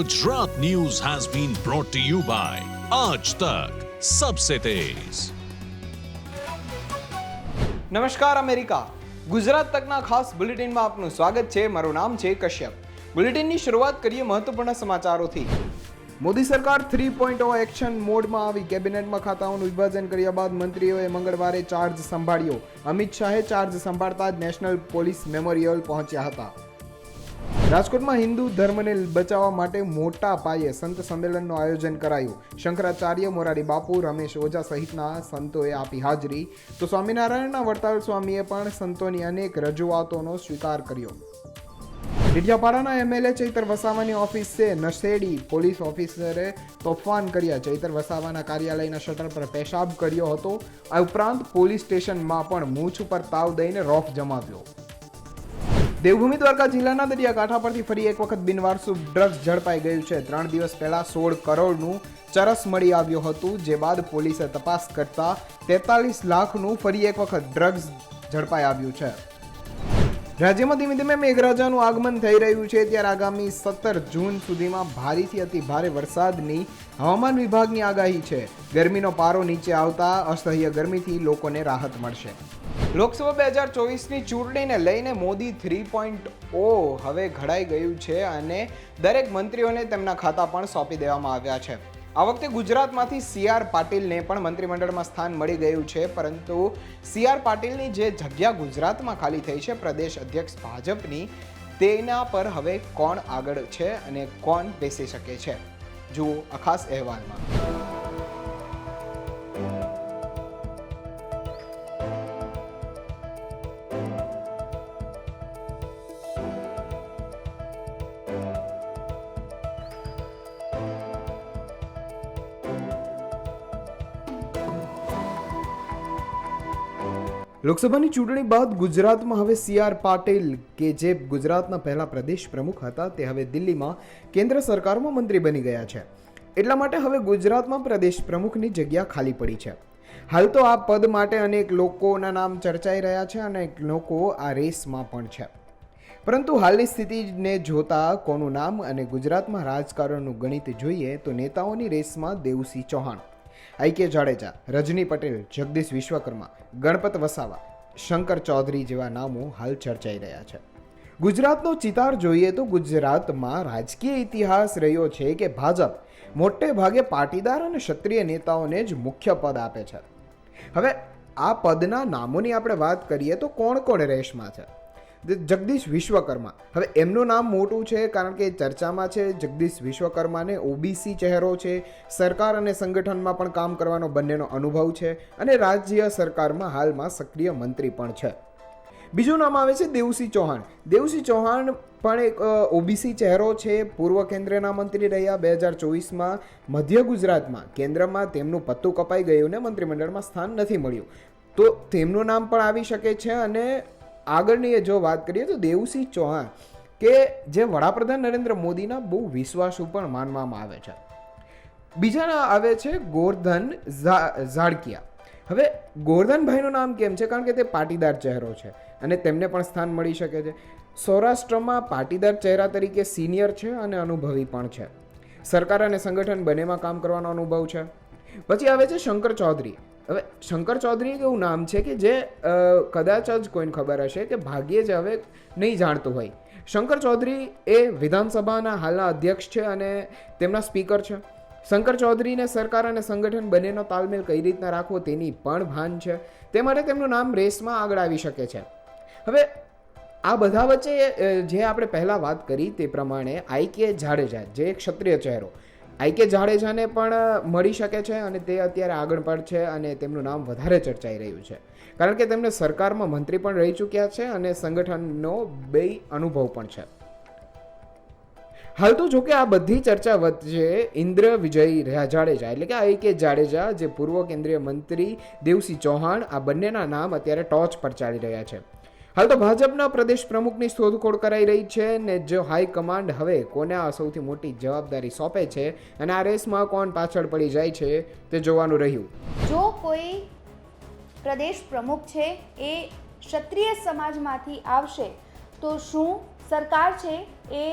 Gujarat news has been brought to you by Aaj Tak Sabse Tez. નમસ્કાર America Gujarat તકના ખાસ બુલેટિનમાં આપનું સ્વાગત છે મારું નામ છે કશ્યપ બુલેટિનની શરૂઆત કરીએ મહત્વપૂર્ણ સમાચારોથી મોદી સરકાર થ્રી પોઈન્ટ એક્શન મોડમાં આવી કેબિનેટમાં ખાતાઓનું વિભાજન કર્યા બાદ મંત્રીઓએ મંગળવારે ચાર્જ સંભાળ્યો અમિત શાહે ચાર્જ સંભાળતા જ નેશનલ પોલીસ મેમોરિયલ પહોંચ્યા હતા રાજકોટમાં હિન્દુ ધર્મને બચાવવા માટે મોટા પાયે સંત સંમેલનનું આયોજન કરાયું. શંકરાચાર્ય, મોરારી બાપુ, રમેશ ઓઝા સહિતના સંતોએ આપી હાજરી. તો સ્વામિનારાયણના વડતાલ સ્વામીએ પણ સંતોની અનેક રજૂઆતોનો સ્વીકાર કર્યો. ડીડિયાપાડાના એમએલએ ચૈતર વસાવાની ઓફિસે નશેડી પોલીસ ઓફિસરે તોફાન કર્યા. ચૈતર વસાવાના કાર્યાલયના શટર પર પેશાબ કર્યો હતો. આ ઉપરાંત પોલીસ સ્ટેશનમાં પણ મૂછ ઉપર તાવ દઈને રોફ જમાવ્યો. દેવભૂમિ દ્વારકા જિલ્લાના દરિયાકાંઠા પરથી ફરી એક વખત બિનવારસુ ડ્રગ્સ ઝડપાઈ ગયું છે. ત્રણ દિવસ પહેલા સોળ કરોડનું ચરસ મળી આવ્યું હતું, જે બાદ પોલીસે તપાસ કરતા તેતાલીસ લાખનું ફરી એક વખત ડ્રગ્સ ઝડપાઈ આવ્યું છે. રાજ્યમાં ધીમે ધીમે મેઘરાજાનું આગમન થઈ રહ્યું છે. ત્યારે આગામી સત્તર જૂન સુધીમાં ભારેથી અતિ ભારે વરસાદની હવામાન વિભાગની આગાહી છે. ગરમીનો પારો નીચે આવતા અસહ્ય ગરમીથી લોકોને રાહત મળશે. લોકસભા બે હજાર ચોવીસની ચૂંટણીને લઈને મોદી થ્રી પોઈન્ટ ઓ હવે ઘડાઈ ગયું છે અને દરેક મંત્રીઓને તેમના ખાતા પણ સોંપી દેવામાં આવ્યા છે. આ વખતે ગુજરાતમાંથી સી આર પાટીલને પણ મંત્રીમંડળમાં સ્થાન મળી ગયું છે, પરંતુ સી આર પાટીલની જે જગ્યા ગુજરાતમાં ખાલી થઈ છે, પ્રદેશ અધ્યક્ષ ભાજપની, તેના પર હવે કોણ આગળ છે અને કોણ બેસી શકે છે? જુઓ આ ખાસ અહેવાલમાં. લોકસભાની ચૂંટણી બાદ ગુજરાતમાં હવે સી આર પાટીલ કે જે ગુજરાતના પહેલા પ્રદેશ પ્રમુખ હતા, તે હવે દિલ્હીમાં કેન્દ્ર સરકારમાં મંત્રી બની ગયા છે. એટલા માટે હવે ગુજરાતમાં પ્રદેશ પ્રમુખની જગ્યા ખાલી પડી છે. હાલ તો આ પદ માટે અનેક લોકોના નામ ચર્ચાઈ રહ્યા છે અને લોકો આ રેસમાં પણ છે. પરંતુ હાલની સ્થિતિને જોતા કોનું નામ અને ગુજરાતમાં રાજકારણનું ગણિત જોઈએ તો નેતાઓની રેસમાં દેવસિંહ ચૌહાણ. આઈ કે જાડેજા, રજની પટેલ, જગદીશ વિશ્વકર્મા, ગણપત વસાવા, શંકર ચૌધરી જેવા નામો હાલ ચર્ચાઈ રહ્યા છે. ગુજરાતનો ચિતાર જોઈએ તો ગુજરાતમાં રાજકીય ઇતિહાસ રહ્યો છે કે ભાજપ મોટે ભાગે પાટીદાર અને ક્ષત્રિય નેતાઓને જ મુખ્ય પદ આપે છે. હવે આ પદના નામોની આપણે વાત કરીએ તો કોણ કોણ રેસમાં છે? જગદીશ વિશ્વકર્મા. હવે એમનું નામ મોટું છે કારણ કે ચર્ચામાં છે, જગદીશ વિશ્વકર્માને ઓબીસી ચહેરો છે, સરકાર અને સંગઠનમાં પણ કામ કરવાનો બંનેનો અનુભવ છે અને રાજ્ય સરકારમાં હાલમાં સક્રિય મંત્રી પણ છે. બીજું નામ આવે છે દેવસિંહ ચૌહાણ. દેવસિંહ ચૌહાણ પણ એક ઓબીસી ચહેરો છે. પૂર્વ કેન્દ્રના મંત્રી રહ્યા બે હજાર ચોવીસમાં. મધ્ય ગુજરાતમાં. કેન્દ્રમાં તેમનું પત્તું કપાઈ ગયું ને મંત્રીમંડળમાં સ્થાન નથી મળ્યું. તો તેમનું નામ પણ આવી શકે છે અને આગળની જો વાત કરીએ તો દેવસિંહ ચૌહાણ, કે જે વડાપ્રધાન નરેન્દ્ર મોદીના બહુ વિશ્વાસુ પણ માનવામાં આવે છે. બીજાના આવે છે ગોરધન ઝાડકિયા. હવે ગોરધનભાઈનું નામ કેમ છે? કારણ કે તે પાટીદાર ચહેરો છે અને તેમને પણ સ્થાન મળી શકે છે. સૌરાષ્ટ્રમાં પાટીદાર ચહેરા તરીકે સિનિયર છે અને અનુભવી પણ છે. સરકાર અને સંગઠન બંનેમાં કામ કરવાનો અનુભવ છે. પછી આવે છે શંકર ચૌધરી. હવે શંકર ચૌધરી એવું નામ છે કે જે કદાચ જ કોઈને ખબર હશે કે ભાગ્યે જ હવે નહીં જાણતું હોય. શંકર ચૌધરી એ વિધાનસભાના હાલના અધ્યક્ષ છે અને તેમના સ્પીકર છે. શંકર ચૌધરીને સરકાર અને સંગઠન બંનેનો તાલમેલ કઈ રીતના રાખવો તેની પણ ભાન છે. તે માટે તેમનું નામ રેસમાં આગળ આવી શકે છે. હવે, આ બધા વચ્ચે જે આપણે પહેલાં વાત કરી તે પ્રમાણે આઈ કે જાડેજા, જે એક ક્ષત્રિય ચહેરો આઈ કે જાડેજાને પણ મળી શકે છે અને તે અત્યારે આગળ પણ છે અને તેમનું નામ વધારે ચર્ચાઈ રહ્યું છે. કારણ કે તેમને સરકારમાં મંત્રી પણ રહી ચૂક્યા છે અને સંગઠનનો બે અનુભવ પણ છે. હાલ તો જોકે આ બધી ચર્ચા વચ્ચે ઇન્દ્ર વિજય રહ્યા જાડેજા, એટલે કે આઈ કે જાડેજા, જે પૂર્વ કેન્દ્રીય મંત્રી દેવસિંહ ચૌહાણ, આ બંનેના નામ અત્યારે ટોચ પર ચાલી રહ્યા છે. હાલ તો ભાજપના પ્રદેશ પ્રમુખની શોધખોળ કરાઈ રહી છે ને જો હાઈકમાન્ડ હવે કોને આ સૌથી મોટી જવાબદારી સોંપે છે અને આ રેસમાં કોણ પાછળ પડી જાય છે તે જોવાનું રહ્યું. જો કોઈ પ્રદેશ પ્રમુખ છે એ ક્ષત્રિય સમાજમાંથી આવશે, તો શું સરકાર છે એ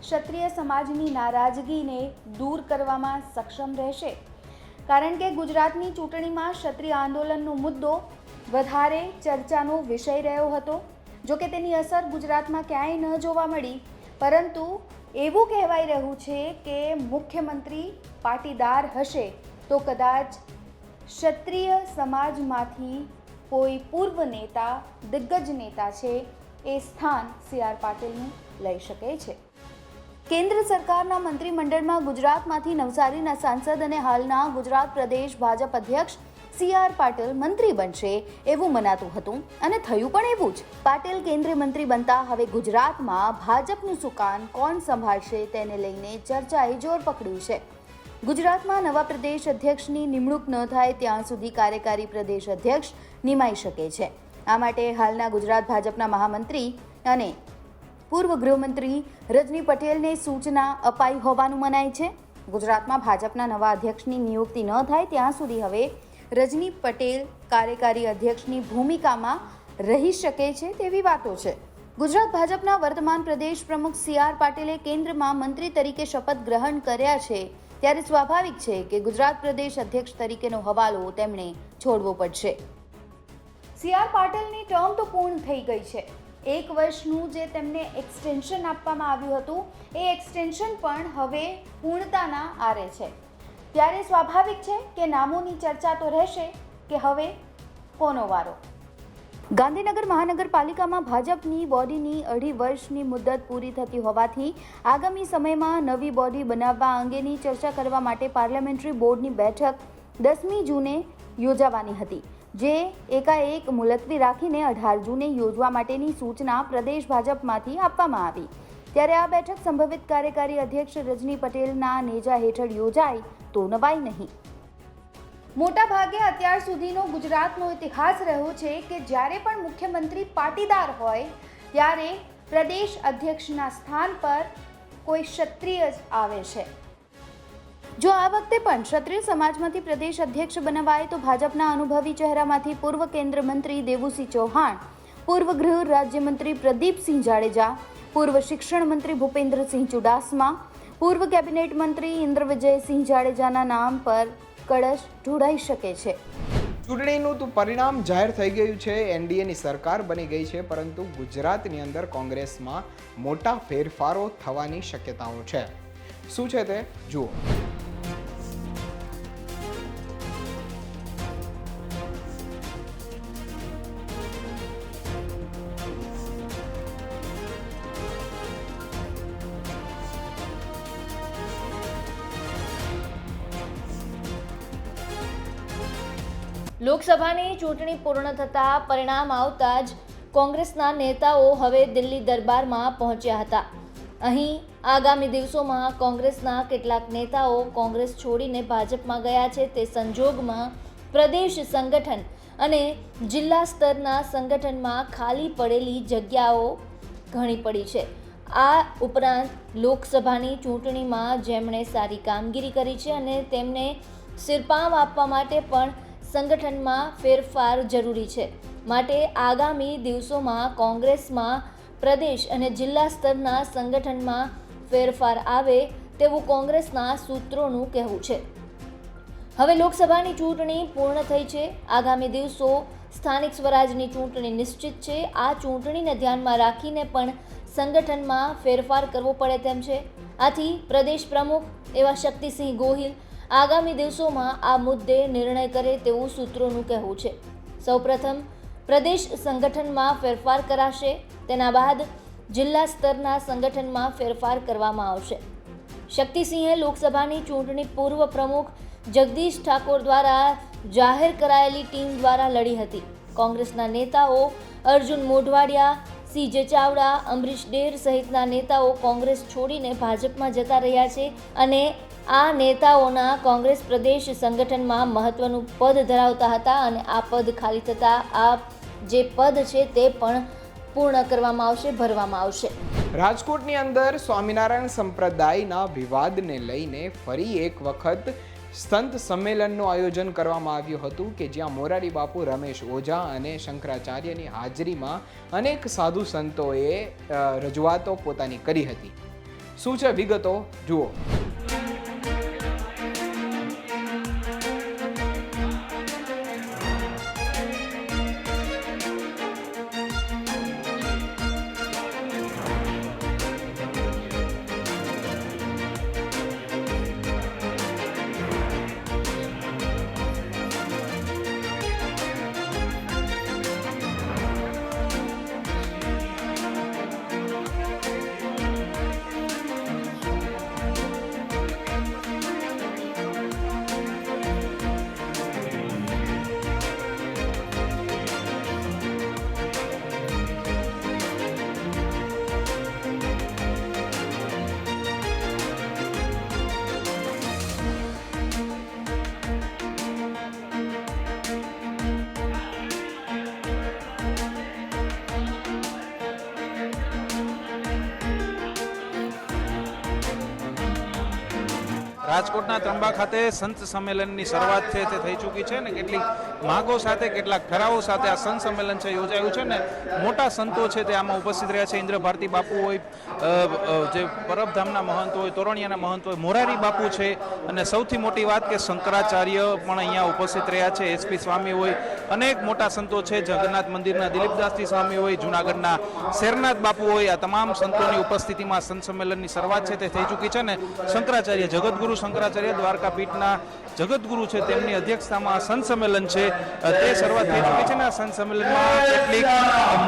ક્ષત્રિય સમાજની નારાજગીને દૂર કરવામાં સક્ષમ રહેશે? કારણ કે ગુજરાતની ચૂંટણીમાં ક્ષત્રિય આંદોલનનો મુદ્દો વધારે ચર્ચાનો વિષય રહ્યો હતો. જો કે તેની અસર ગુજરાતમાં ક્યાંય ન જોવા મળી, પરંતુ એવું કહેવાઈ રહ્યું છે કે મુખ્યમંત્રી પાટીદાર હશે તો કદાચ ક્ષત્રિય સમાજમાંથી કોઈ પૂર્વ નેતા, દિગ્ગજ નેતા છે એ સ્થાન સી આર પાટીલનું લઈ શકે છે. કેન્દ્ર સરકારના મંત્રીમંડળમાં ગુજરાતમાંથી નવસારીના સાંસદ અને હાલના ગુજરાત પ્રદેશ ભાજપ અધ્યક્ષ સી આર પાટીલ મંત્રી બનશે એવું મનાતું હતું અને થયું પણ એવું જ. પાટીલ કેન્દ્રીય મંત્રી બનતા હવે ગુજરાતમાં ભાજપનું સુકાન કોણ સંભાળશે તેને લઈને ચર્ચાએ જોર પકડ્યું છે. ગુજરાતમાં નવા પ્રદેશ અધ્યક્ષની નિમણૂક ન થાય ત્યાં સુધી કાર્યકારી પ્રદેશ અધ્યક્ષ નિમાઈ શકે છે. આ માટે હાલના ગુજરાત ભાજપના મહામંત્રી અને પૂર્વ ગૃહમંત્રી રજની પટેલને સૂચના અપાઈ હોવાનું મનાય છે. ગુજરાતમાં ભાજપના નવા અધ્યક્ષની નિયુક્તિ ન થાય ત્યાં સુધી હવે રજની પટેલ કાર્યકારી અધ્યક્ષની ભૂમિકામાં રહી શકે છે તેવી વાતો છે. ગુજરાત ભાજપના વર્તમાન પ્રદેશ પ્રમુખ સી આર પાટીલે કેન્દ્રમાં મંત્રી તરીકે શપથ ગ્રહણ કર્યા છે ત્યારે સ્વાભાવિક છે કે ગુજરાત પ્રદેશ અધ્યક્ષ તરીકેનો હવાલો તેમણે છોડવો પડશે. સી આર પાટીલની ટર્મ તો પૂર્ણ થઈ ગઈ છે. એક વર્ષનું જે તેમને એક્સટેન્શન આપવામાં આવ્યું હતું, એ એક્સટેન્શન પણ હવે પૂર્ણતાના આરે છે. ત્યારે સ્વાભાવિક છે કે નામોની ચર્ચા તો રહેશે કે હવે કોનો વારો? ગાંધીનગર મહાનગરપાલિકામાં ભાજપની બોડીની અઢી વર્ષની મુદત પૂરી થતી હોવાથી આગામી સમયમાં નવી બોડી બનાવવા અંગેની ચર્ચા કરવા માટે પાર્લામેન્ટરી બોર્ડની બેઠક દસમી જૂને યોજાવાની હતી, જે એકાએક મુલતવી રાખીને અઢાર જૂને યોજવા માટેની સૂચના પ્રદેશ ભાજપમાંથી આપવામાં આવી. ત્યારે આ બેઠક સંભવિત કાર્યકારી અધ્યક્ષ રજની પટેલના નેજા હેઠળ યોજાય તો નવાઈ નહીં. મોટા ભાગે અત્યાર સુધીનો ગુજરાતનો ઇતિહાસ રહ્યો છે કે જ્યારે પણ મુખ્યમંત્રી પાટીદાર હોય, ત્યારે પ્રદેશ અધ્યક્ષના સ્થાન પર કોઈ ક્ષત્રિય જ આવે છે. જો આ વખતે પણ ક્ષત્રિય સમાજમાંથી પ્રદેશ અધ્યક્ષ બનાવાય તો ભાજપના અનુભવી ચહેરામાંથી પૂર્વ કેન્દ્ર મંત્રી દેવુસિંહ ચૌહાણ, પૂર્વ ગૃહ રાજ્યમંત્રી પ્રદીપસિંહ જાડેજા, પૂર્વ શિક્ષણ મંત્રી ભૂપેન્દ્રસિંહ ચુડાસમા પૂર્વ કેબિનેટ મંત્રી ઇન્દ્ર વિજયસિંહ જાડેજાના નામ પર કળશ ઢોળાઈ શકે છે. ચૂંટણીનું તો પરિણામ જાહેર થઈ ગયું છે. એનડીએની સરકાર બની ગઈ છે, પરંતુ ગુજરાતની અંદર કોંગ્રેસમાં મોટા ફેરફારો થવાની શક્યતાઓ છે. શું છે તે? જુઓ. લોકસભાની ચૂંટણી પૂર્ણ થતાં પરિણામ આવતા જ કોંગ્રેસના નેતાઓ હવે દિલ્હી દરબારમાં પહોંચ્યા હતા. અહીં આગામી દિવસોમાં કોંગ્રેસના કેટલાક નેતાઓ કોંગ્રેસ છોડીને ભાજપમાં ગયા છે તે સંજોગમાં પ્રદેશ સંગઠન અને જિલ્લા સ્તરના સંગઠનમાં ખાલી પડેલી જગ્યાઓ ઘણી પડી છે. આ ઉપરાંત લોકસભાની ચૂંટણીમાં જેમણે સારી કામગીરી કરી છે અને તેમને સિરપામ આપવા માટે પણ સંગઠનમાં ફેરફાર જરૂરી છે. માટે આગામી દિવસોમાં કોંગ્રેસમાં પ્રદેશ અને જિલ્લા સ્તરના સંગઠનમાં ફેરફાર આવે તેવું કોંગ્રેસના સૂત્રોનું કહેવું છે. હવે લોકસભાની ચૂંટણી પૂર્ણ થઈ છે. આગામી દિવસો સ્થાનિક સ્વરાજની ચૂંટણી નિશ્ચિત છે. આ ચૂંટણીને ધ્યાનમાં રાખીને પણ સંગઠનમાં ફેરફાર કરવો પડે તેમ છે. આથી પ્રદેશ પ્રમુખ એવા શક્તિસિંહ ગોહિલ આગામી દિવસોમાં આ મુદ્દે નિર્ણય કરે તેવું સૂત્રોનું કહેવું છે. સૌપ્રથમ, પ્રદેશ સંગઠનમાં ફેરફાર કરાશે, તેના બાદ જિલ્લા સ્તરના સંગઠનમાં ફેરફાર કરવામાં આવશે. શક્તિસિંહે લોકસભાની ચૂંટણી પૂર્વ પ્રમુખ જગદીશ ઠાકોર દ્વારા જાહેર કરાયેલી ટીમ દ્વારા લડી હતી. કોંગ્રેસના નેતાઓ અર્જુન મોઢવાડિયા, સી જે ચાવડા, અમરીશ ડેર સહિતના નેતાઓ કોંગ્રેસ છોડીને ભાજપમાં જતા રહ્યા છે અને આ નેતાઓના કોંગ્રેસ પ્રદેશ સંગઠનમાં મહત્વનું પદ ધરાવતા હતા અને આ પદ ખાલી થતાં આ જે પદ છે તે પણ પૂર્ણ કરવામાં આવશે, ભરવામાં આવશે. રાજકોટની અંદર સ્વામિનારાયણ સંપ્રદાયના વિવાદને લઈને ફરી એક વખત સંત સંમેલનનું આયોજન કરવામાં આવ્યું હતું કે જ્યાં મોરારી બાપુ રમેશ ઓઝા અને શંકરાચાર્યની હાજરીમાં અનેક સાધુ સંતોએ રજૂઆતો પોતાની કરી હતી. શું છે વિગતો? જુઓ. રાજકોટના ત્રંબા ખાતે સંત સંમેલનની શરૂઆત છે તે થઈ ચૂકી છે ને કેટલીક માગો સાથે, કેટલાક ઠરાવો સાથે આ સંત સંમેલન છે યોજાયું છે ને મોટા સંતો છે તે આમાં ઉપસ્થિત રહ્યા છે. ઇન્દ્ર ભારતી બાપુ હોય જે પરબધામના મહંત હોય, તોરણિયાના મહંત હોય, મોરારી બાપુ છે અને સૌથી મોટી વાત કે શંકરાચાર્ય પણ અહીંયા ઉપસ્થિત રહ્યા છે. એસપી સ્વામી હોય, અનેક મોટા સંતો છે. જગન્નાથ મંદિરના દિલીપદાસજી સ્વામી હોય, જુનાગઢના શેરનાથ બાપુ હોય, આ તમામ સંતોની ઉપસ્થિતિમાં સંત સંમેલનની શરૂઆત છે, તે થઈ ચૂકી છે ને શંકરાચાર્ય જગતગુરુ શંકરાચાર્ય દ્વારકા પીઠના જગતગુરુ છે, તેમની અધ્યક્ષતામાં સંત સંમેલન છે. તે શરૂઆત થઈ ચૂકી છે ને સંત સંમેલનમાં કેટલીક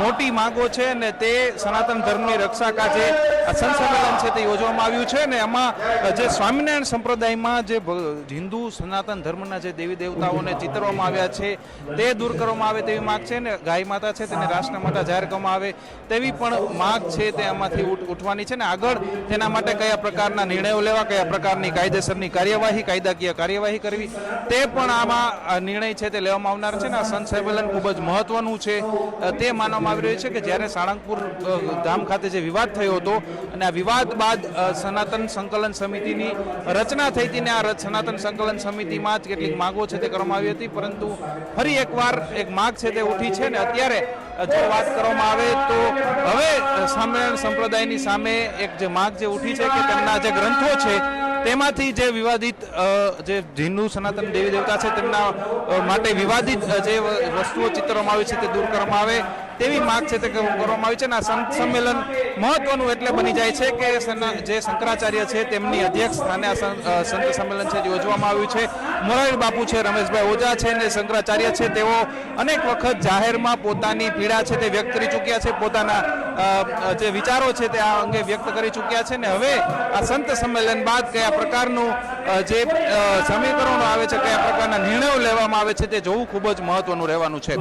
મોટી માંગો છે અને તે સનાતન ધર્મની રક્ષા કાજે સંત સંમેલન છે તે યોજવામાં આવ્યું છે ને એમાં જે સ્વામિનારાયણ સંપ્રદાયમાં જે હિન્દુ સનાતન ધર્મના જે દેવી દેવતાઓને ચિતરવામાં આવ્યા છે, તે દૂર કરવામાં આવે તેવી માંગ છે ને ગાય માતા છે તેને રાષ્ટ્ર માતા જાહેર કરવામાં આવે તેવી પણ માંગ છે તે આમાંથી ઉઠવાની છે ને આગળ તેના માટે કયા પ્રકારના નિર્ણયો લેવા, કયા પ્રકારની કાયદેસરની કાર્યવાહી, કાયદાકીય કાર્યવાહી કરવી, તે પણ આમાં નિર્ણય છે તે લેવામાં આવનાર છે ને આ સંસંમેલન ખૂબ જ મહત્વનું છે. તે માનવામાં આવી રહ્યું છે કે જ્યારે સાળંગપુર ગામ ખાતે જે વિવાદ થયો હતો અને આ વિવાદ બાદ સનાતન સંકલન સમિતિની રચના થઈ હતી ને આ સનાતન સંકલન સમિતિમાં જ કેટલીક માગો છે તે કરવામાં આવી હતી, પરંતુ ફરી એકવાર એક માગ છે તે ઉઠી છે ને અત્યારે જો વાત કરવામાં આવે તો હવે સ્વામિનારાયણ સંપ્રદાયની સામે એક જે માગ જે ઉઠી છે કે તેમના જે ગ્રંથો છે તેમાંથી જે વિવાદિત જે હિન્દુ સનાતન દેવી દેવતા છે તેમના માટે વિવાદિત જે વસ્તુઓ ચિત્રવામાં આવી છે તે દૂર કરવામાં આવે. તેવી માંગ છે તે કરવામાં આવી છે અને આ સંત સંમેલન મહત્વનું એટલે બની જાય છે કે જે શંકરાચાર્ય છે તેમની અધ્યક્ષ સ્થાને આ સંત સંમેલન છે યોજવામાં આવ્યું છે. મોરારી બાપુ છે, રમેશભાઈ ઓઝા છે અને શંકરાચાર્ય છે તેઓ અનેક વખત જાહેરમાં પોતાની પીડા છે તે વ્યક્ત કરી ચૂક્યા છે. પોતાના જે વિચારો છે તે આ અંગે વ્યક્ત કરી ચૂક્યા છે ને હવે આ સંત સંમેલન બાદ કયા પ્રકારનું જે સમીકરણો આવે છે, કયા પ્રકારના નિર્ણયો લેવામાં આવે છે તે જોવું ખૂબ જ મહત્વનું રહેવાનું છે.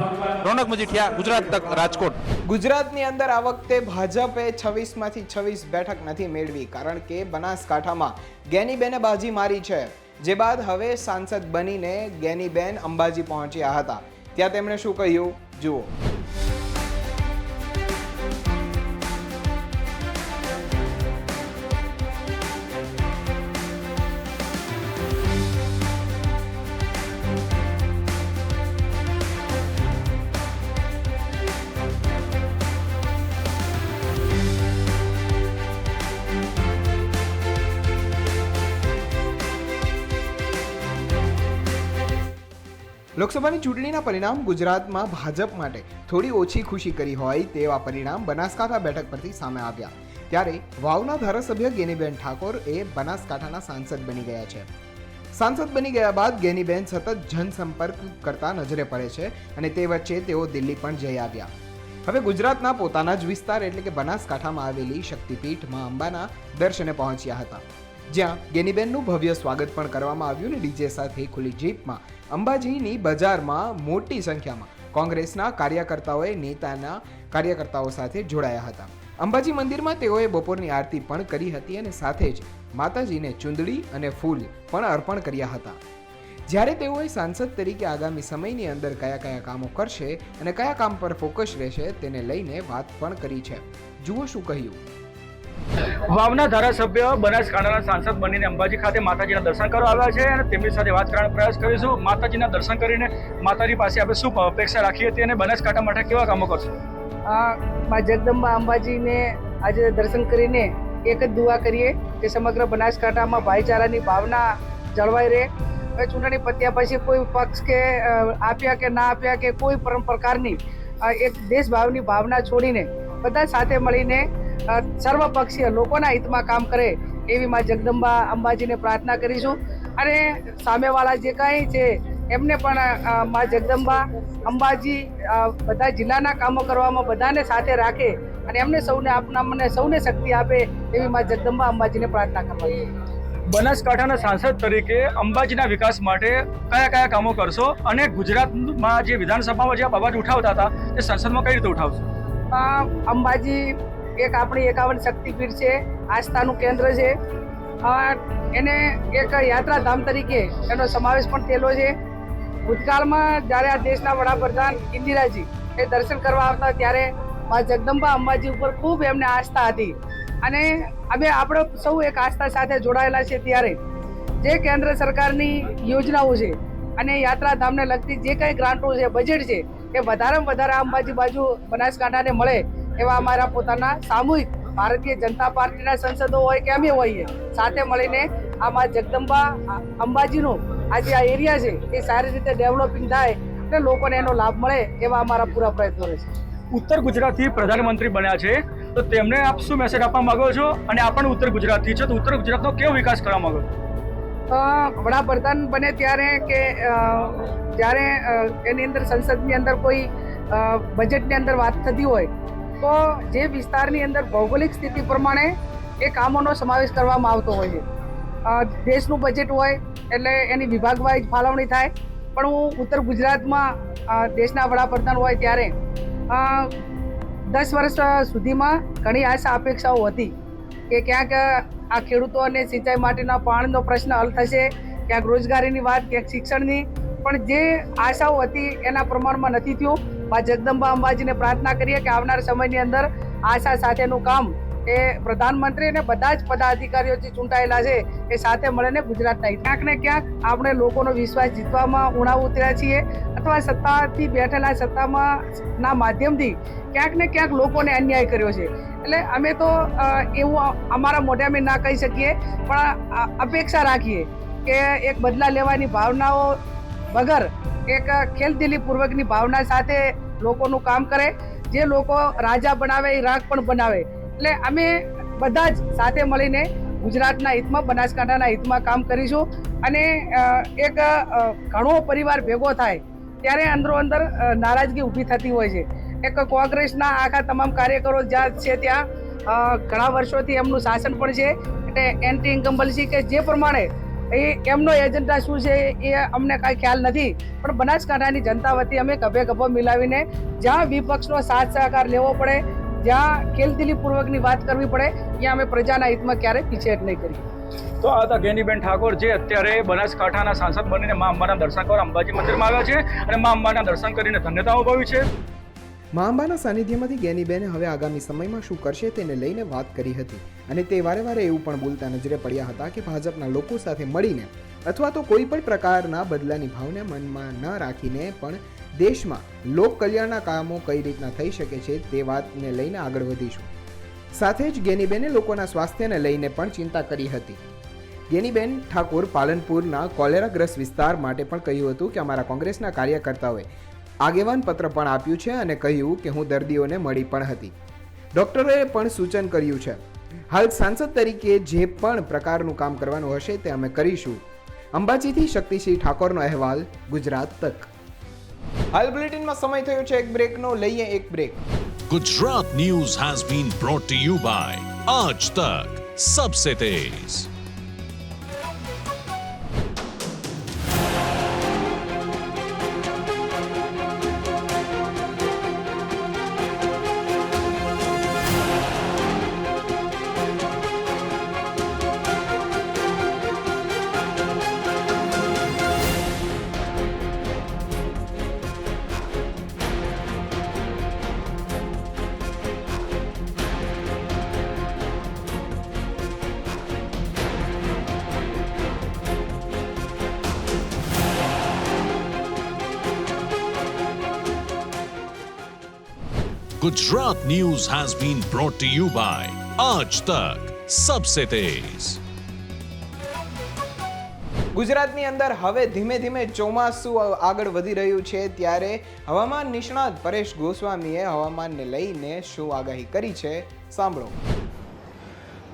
રોનક મજીઠિયા, ગુજરાત તક, રાજકોટ. ગુજરાતની અંદર આ વખતે ભાજપે છવ્વીસમાંથી છવ્વીસ બેઠક નથી મેળવી, કારણ કે બનાસકાંઠામાં ગેનીબેને બાજી મારી છે. જે બાદ હવે સાંસદ બનીને ગેનીબેન અંબાજી પહોંચ્યા હતા. ત્યાં તેમણે શું કહ્યું? જુઓ. લોકસભાની ચૂંટણીના પરિણામ ગુજરાતમાં ભાજપ માટે થોડી ઓછી ખુશી કરી હોય તેવા પરિણામ બનાસકાંઠા બેઠક પરથી સામે આવ્યા. ત્યારે વાવના ધારાસભ્ય ગેનીબેન ઠાકોર એ બનાસકાંઠાના સાંસદ બની ગયા છે. સાંસદ બની ગયા બાદ ગેનીબેન સતત જનસંપર્ક કરતા નજરે પડે છે અને તે વચ્ચે તેઓ દિલ્હી પણ જઈ આવ્યા. હવે ગુજરાતના પોતાના જ વિસ્તાર એટલે કે બનાસકાંઠામાં આવેલી શક્તિપીઠમાં અંબાના દર્શને પહોંચ્યા હતા. જ્યાં ગેનીબેનનું ભવ્ય સ્વાગત પણ કરવામાં આવ્યું ને ડીજે સાથે ખુલ્લી જીપમાં અંબાજીની બજારમાં મોટી સંખ્યામાં કોંગ્રેસના કાર્યકર્તાઓએ, નેતાના કાર્યકર્તાઓ સાથે જોડાયા હતા. અંબાજી મંદિરમાં તેઓએ બપોરની આરતી પણ કરી હતી અને સાથે જ માતાજીને ચુંદડી અને ફૂલ પણ અર્પણ કર્યા હતા. જ્યારે તેઓએ સાંસદ તરીકે આગામી સમયની અંદર કયા કયા કામો કરશે અને કયા કામ પર ફોકસ રહેશે, તેને લઈને વાત પણ કરી છે. જુઓ શું કહ્યું. વાવના ધારાસભ્ય બનાસકાંઠાના સાંસદ બનીને અંબાજી ખાતે માતાજીના દર્શન કરવા આવ્યા છે અને તેમની સાથે વાત કરવાનો પ્રયાસ કરીશું. માતાજીના દર્શન કરીને માતાજી પાસે આપણે શું અપેક્ષા રાખીએ હતી અને બનાસકાંઠા માટે કેવા કામો કરશું? મા જગદંબા અંબાજીને આજે દર્શન કરીને એક જ દુઆ કરીએ કે સમગ્ર બનાસકાંઠામાં ભાઈચારાની ભાવના જળવાઈ રહે. હવે ચૂંટણી પત્યા પછી કોઈ પક્ષ કે આપ્યા કે ના આપ્યા કે કોઈ પ્રકારની એક દેશભાવની ભાવના છોડીને બધા સાથે મળીને સર્વપક્ષીય લોકોના હિતમાં કામ કરે એવી માં જગદંબા અંબાજીને પ્રાર્થના કરીશું અને સામેવાળા જે કાંઈ છે એમને પણ માં જગદંબા અંબાજી બધા જિલ્લાના કામો કરવામાં બધાને સાથે રાખે અને એમને સૌને આપના મને સૌને શક્તિ આપે એવી માં જગદંબા અંબાજીને પ્રાર્થના કરવા બનાસકાંઠાના સાંસદ તરીકે અંબાજીના વિકાસ માટે કયા કયા કામો કરશો અને ગુજરાતમાં જે વિધાનસભામાં જે અવાજ ઉઠાવતા હતા તે સંસદમાં કઈ રીતે ઉઠાવશો? અંબાજી એક આપણી એકાવન શક્તિપીઠ છે, આસ્થાનું કેન્દ્ર છે. એને એક યાત્રાધામ તરીકે એનો સમાવેશ પણ થયેલો છે. ભૂતકાળમાં જ્યારે આ દેશના વડાપ્રધાન ઇન્દિરાજી એ દર્શન કરવા આવતા ત્યારે મા જગદંબા અંબાજી ઉપર ખૂબ એમને આસ્થા હતી. અને અમે આપણે સૌ એક આસ્થા સાથે જોડાયેલા છે ત્યારે. જે કેન્દ્ર સરકારની યોજનાઓ છે અને યાત્રાધામને લગતી જે કંઈ ગ્રાન્ટો છે, બજેટ છે, એ વધારેમાં વધારે અંબાજી બાજુ બનાસકાંઠાને મળે. એવા અમારા પોતાના સામૂહિક ભારતીય જનતા પાર્ટીના સંસદો હોય કે અમે હોઈએ સાથે મળીને આમાં જગદંબા અંબાજીનો આ જે આ એરિયા છે એ સારી રીતે ડેવલપિંગ થાય અને લોકોને એનો લાભ મળે એવા અમારા પૂરા પ્રયત્નો રહેશે. ઉત્તર ગુજરાતથી પ્રધાનમંત્રી બન્યા છે તો તેમને આપ શું મેસેજ આપવા માંગો છો? અને આ પણ ઉત્તર ગુજરાતથી છે તો ઉત્તર ગુજરાતનો કેવો વિકાસ કરવા માંગો છો? વડાપ્રધાન બને ત્યારે કે જ્યારે એની અંદર સંસદની અંદર કોઈ બજેટની અંદર વાત થતી હોય તો જે વિસ્તારની અંદર ભૌગોલિક સ્થિતિ પ્રમાણે એ કામોનો સમાવેશ કરવામાં આવતો હોય છે. દેશનું બજેટ હોય એટલે એની વિભાગવાઇઝ ફાળવણી થાય. પણ હું ઉત્તર ગુજરાતમાં દેશના વડાપ્રધાન હોય ત્યારે દસ વર્ષ સુધીમાં ઘણી આશા અપેક્ષાઓ હતી કે ક્યાંક આ ખેડૂતોને સિંચાઈ માટેના પાણીનો પ્રશ્ન હલ થશે, ક્યાંક રોજગારીની વાત, ક્યાંક શિક્ષણની. પણ જે આશાઓ હતી એના પ્રમાણમાં નથી થયું. મા જગદંબા અંબાજીને પ્રાર્થના કરીએ કે આવનાર સમયની અંદર આશા સાથેનું કામ એ પ્રધાનમંત્રી અને બધા જ પદાધિકારીઓ જે ચૂંટાયેલા છે, એ સાથે મળીને ગુજરાતના ક્યાંક ને ક્યાંક આપણે લોકોનો વિશ્વાસ જીતવામાં ઉણાવ ઉતર્યા છીએ અથવા સત્તાથી બેઠેલા સત્તામાં ના માધ્યમથી ક્યાંક ને ક્યાંક લોકોને અન્યાય કર્યો છે. એટલે અમે તો એવું અમારા મોઢે અમે ના કહી શકીએ, પણ અપેક્ષા રાખીએ કે એક બદલા લેવાની ભાવનાઓ વગર એક ખેલદિલી પૂર્વકની ભાવના સાથે લોકોનું કામ કરે, જે લોકો રાજા બનાવે, એ રાગ પણ બનાવે. એટલે અમે બધા જ સાથે મળીને ગુજરાતના હિતમાં, બનાસકાંઠાના હિતમાં કામ કરીશું. અને એક ઘણો પરિવાર ભેગો થાય, ત્યારે અંદરો અંદર નારાજગી ઊભી થતી હોય છે. એક કોંગ્રેસના આખા તમામ કાર્યકરો જ્યાં છે ત્યાં ઘણા વર્ષોથી એમનું શાસન પણ છે. એટલે એન્ટી ઇન્કમ્બલસી કે જે પ્રમાણે એ એમનો એજન્ડા શું છે એ અમને કાંઈ ખ્યાલ નથી. પણ બનાસકાંઠાની જનતા વતી અમે ગભે ગભો મિલાવીને જ્યાં વિપક્ષનો સાથ સહકાર લેવો પડે, જ્યાં ખેલદિલીપૂર્વકની વાત કરવી પડે, ત્યાં અમે પ્રજાના હિતમાં ક્યારેય પીછેહટ નહીં કરીએ. તો આ હતા ગેનીબેન ઠાકોર જે અત્યારે બનાસકાંઠાના સાંસદ બનીને મા અંબાના દર્શન કરવા અંબાજી મંદિરમાં આવ્યા છે અને મા અંબાના દર્શન કરીને ધન્યતા અનુભવી છે. મા અંબાના સાનિધ્યમાંથી ગેનીબેને હવે આગામી સમયમાં શું કરશે તેને લઈને વાત કરી હતી. અને તે વારે વારે એવું પણ બોલતા નજરે પડ્યા હતા કે ભાજપના લોકો સાથે મળીને અથવા તો કોઈ પણ પ્રકારના બદલાની ભાવને મનમાં ન રાખીને પણ દેશમાં લોક કલ્યાણના કામો કઈ રીતના થઈ શકે છે તે વાતને લઈને આગળ વધીશું. સાથે જ ગેનીબેને લોકોના સ્વાસ્થ્યને લઈને પણ ચિંતા કરી હતી. ગેનીબેન ઠાકોર પાલનપુરના કોલેરાગ્રસ્ત વિસ્તાર માટે પણ કહ્યું હતું કે અમારા કોંગ્રેસના કાર્યકર્તાઓએ આગેવાન પત્ર પણ આપ્યું છે અને કહ્યું કે હું દર્દીઓને મળી પણ હતી. ડૉક્ટરોએ પણ સૂચન કર્યું છે. હાલ સાંસદ તરીકે જે પણ પ્રકારનું કામ કરવાનું હશે તે અમે કરીશું. અંબાજીથી શક્તિસિંહ ઠાકોરનો અહેવાલ, ગુજરાત તક. હાલ બુલેટિનમાં સમય થયો છે એક બ્રેકનો, લઈએ એક break. Gujarat news has been brought to you by Aaj Tak, Sabse Tez. Gujarat news has been brought to you by Aaj Tak Sabse Tez ગુજરાતની અંદર હવે ધીમે ધીમે ચોમાસું આગળ વધી રહ્યું છે ત્યારે હવામાન નિષ્ણાત પરેશ ગોસ્વામીએ હવામાનને લઈને શું આગાહી કરી છે? સાંભળો.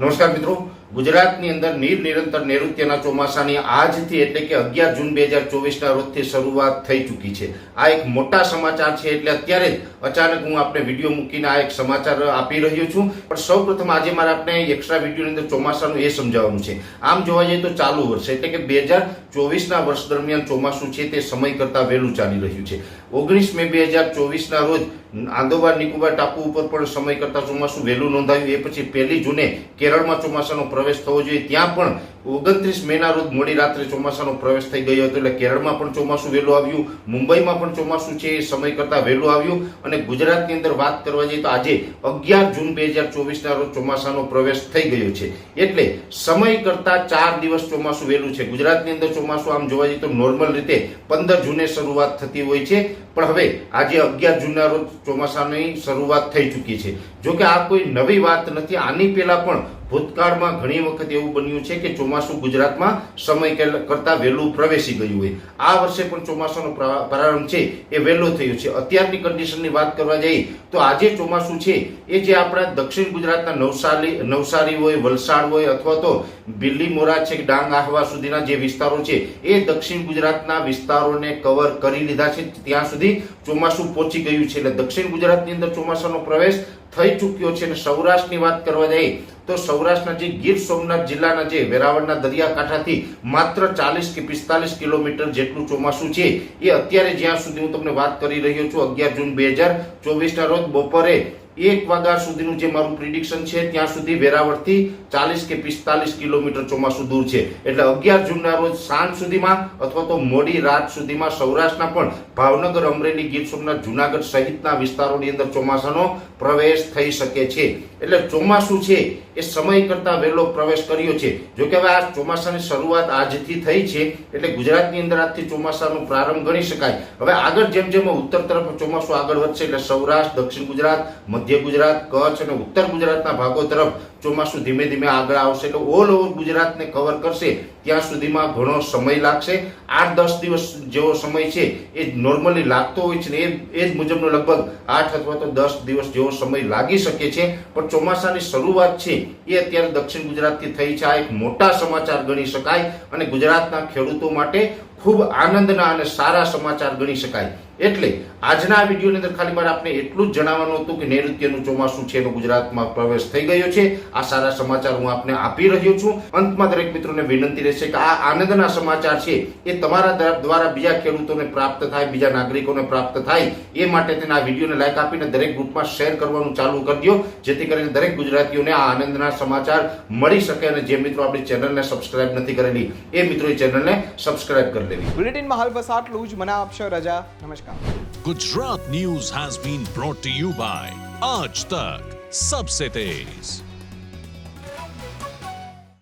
નમસ્કાર મિત્રો ગુજરાતની અંદર નીર નિરંતર નૈઋત્યના ચોમાસાની આજથી એટલે કે અગિયાર જૂન બે હજાર ચોવીસના રોજથી શરૂઆત થઈ ચૂકી છે. આ એક મોટા સમાચાર છે એટલે અત્યારે જ અચાનક હું આપને વીડિયો મૂકીને આ એક સમાચાર આપી રહ્યો છું. પણ સૌ પ્રથમ આજે મારે આપણે એક્સ્ટ્રા વિડીયોની અંદર ચોમાસાનું એ સમજાવવાનું છે. આમ જોવા જઈએ તો ચાલુ વર્ષ એટલે કે બે હજાર ચોવીસના વર્ષ દરમિયાન ચોમાસું છે તે સમય કરતાં વહેલું ચાલી રહ્યું છે. ઓગણીસ મે બે હજાર ચોવીસના રોજ આંદોબાર નિકોબાર ટાપુ ઉપર પણ સમય કરતાં ચોમાસું વહેલું નોંધાયું. એ પછી પહેલી જૂને કેરળમાં ચોમાસાનો પ્રવેશ થવો જોઈએ. ત્યાં પણ ઓગણત્રીસ મેના રોજ મોડી રાત્રે ચોમાસાનો પ્રવેશ થઈ ગયો હતો. એટલે કેરળમાં પણ ચોમાસું વહેલું આવ્યું. મુંબઈમાં પણ ચોમાસું છે એ સમય કરતાં વહેલું આવ્યું. અને ગુજરાતની અંદર વાત કરવા જઈએ તો આજે અગિયાર જૂન બે હજાર ચોવીસના રોજ ચોમાસાનો પ્રવેશ થઈ ગયો છે. એટલે સમય કરતાં ચાર દિવસ ચોમાસું વહેલું છે. ગુજરાતની અંદર ચોમાસું આમ જોવા જઈએ તો નોર્મલ રીતે પંદર જૂને શરૂઆત થતી હોય છે. પણ હવે આજે અગિયાર જૂનના રોજ ચોમાસાની શરૂઆત થઈ ચૂકી છે. જો કે આ કોઈ નવી વાત નથી. આની પહેલા પણ ભૂતકાળમાં ઘણી વખત એવું બન્યું છે કે ચોમાસું ગુજરાતમાં સમય કરતાં વહેલું પ્રવેશી ગયું હોય. આ વર્ષે પણ ચોમાસાનો પ્રારંભ છે, એ વહેલો થયો છે. અત્યારની કન્ડિશનની વાત કરવા જઈએ, તો આજે ચોમાસું છે, એ જે આપણા દક્ષિણ ગુજરાતના નવસારી નવસારી હોય, વલસાડ હોય, અથવા તો બિલ્લીમોરા છે ડાંગ આહવા સુધીના જે વિસ્તારો છે, એ દક્ષિણ ગુજરાતના વિસ્તારોને કવર કરી લીધા છે. ત્યાં સુધી ચોમાસું પહોંચી ગયું છે. એટલે દક્ષિણ ગુજરાતની અંદર ચોમાસાનો પ્રવેશ થઈ ચૂક્યો છે અને સૌરાષ્ટ્રની વાત કરવા જઈએ તો સૌરાષ્ટ્રના જે ગીર સોમનાથ જિલ્લાના જે વેરાવળના દરિયાકાંઠાથી માત્ર ચાલીસ કે પિસ્તાલીસ કિલોમીટર જેટલું ચોમાસું છે, એ અત્યારે જ્યાં સુધી હું તમને વાત કરી રહ્યો છું અગિયાર જૂન બે હજાર ચોવીસના રોજ બપોરે એક વાગ્યા સુધીનું જે મારું પ્રિડિક્શન છે, ત્યાં સુધી વેરાવળથી ચાલીસ કે પિસ્તાલીસ કિલોમીટર ચોમાસું દૂર છે. એટલે અગિયાર જૂનના રોજ સાંજ સુધીમાં અથવા તો મોડી રાત સુધીમાં સૌરાષ્ટ્રના પણ ભાવનગર, અમરેલી, ગીર સોમનાથ, જુનાગઢ સહિતના વિસ્તારોની અંદર ચોમાસાનો પ્રવેશ થઈ શકે છે. એટલે ચોમાસું છે એ સમય કરતા વહેલો પ્રવેશ કર્યો છે. જો કે હવે આ ચોમાસાની શરૂઆત આજથી થઈ છે, એટલે ગુજરાતની અંદર આજથી ચોમાસાનો પ્રારંભ ગણી શકાય. હવે આગળ જેમ જેમ ઉત્તર તરફ ચોમાસું આગળ વધશે, એટલે સૌરાષ્ટ્ર, દક્ષિણ ગુજરાત, મધ્ય ગુજરાત, કચ્છ અને ઉત્તર ગુજરાતના ભાગો તરફ ચોમાસું ધીમે ધીમે આગળ આવશે એટલે ઓલ ઓવર ગુજરાતને કવર કરશે. ત્યાં સુધીમાં ઘણો સમય લાગશે. આઠ દસ દિવસ જેવો સમય છે, એ નોર્મલી લાગતો હોય છે ને એ એ જ મુજબનો લગભગ આઠ અથવા તો દસ દિવસ જેવો સમય લાગી શકે છે. પણ ચોમાસાની શરૂઆત છે, એ અત્યારે દક્ષિણ ગુજરાતથી થઈ છે. આ એક મોટા સમાચાર ગણી શકાય. અને ગુજરાતના ખેડૂતો માટે ખૂબ આનંદના અને સારા સમાચાર ગણી શકાય. એટલે આજના આ વિડીયોની અંદર ખાલી મારે આપને એટલું જ જણાવવાનું હતું કે નૈઋત્યનું ચોમાસું છે એનો ગુજરાતમાં પ્રવેશ થઈ ગયો છે. આ સારા સમાચાર હું આપને આપી રહ્યો છું. અંતમાં દરેક મિત્રોને વિનંતી રહેશે કે આ આનંદના સમાચાર છે એ તમારા દ્વારા બીજા ખેડૂતોને પ્રાપ્ત થાય, બીજા નાગરિકોને પ્રાપ્ત થાય એ માટે તેના આ વિડીયોને લાઈક આપીને દરેક ગ્રુપમાં શેર કરવાનું ચાલુ કરી દો જેથી કરીને દરેક ગુજરાતીઓને આ આનંદના સમાચાર મળી શકે અને જે મિત્રો આપણી ચેનલને સબસ્ક્રાઇબ નથી કરેલી એ મિત્રોએ ચેનલને સબસ્ક્રાઇબ કરી લેવી બુલેટિનમાં હાલ બસ આટલું જ મને આપશો રજા નમસ્કાર Gujarat News has been brought to you by Aaj Tak Sabse Tez